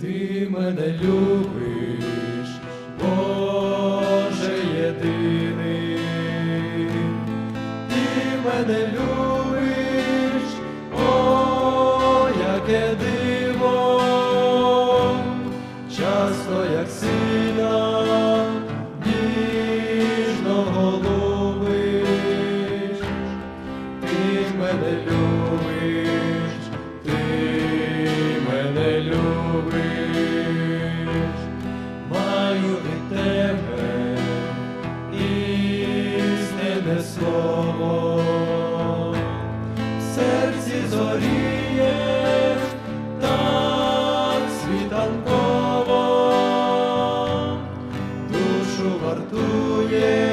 Ти мене любиш, Боже єдиний, ти мене любиш, слово, серці зоріє так світанково, душу вартує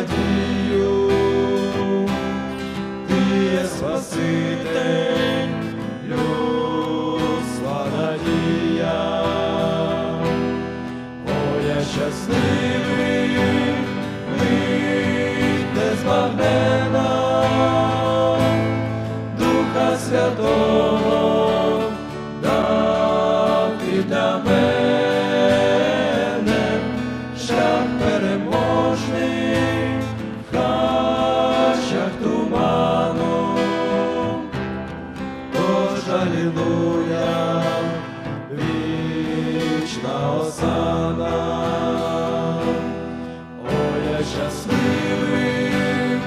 врадію, ти є Спаситель, людства надія. О, я щасливий, мить незбагнена, Духа Святого дав ти для мене, я щасливий,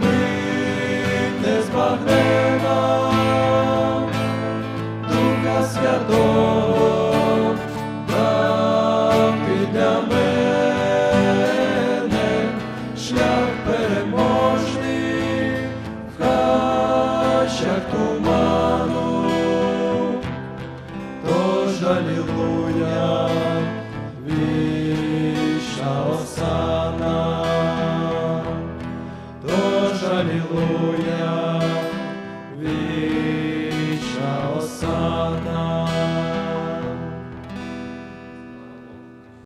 мить незбагнена, Духа Святого дав ти мене, шлях переможний в хащах туману. Тож алілуя,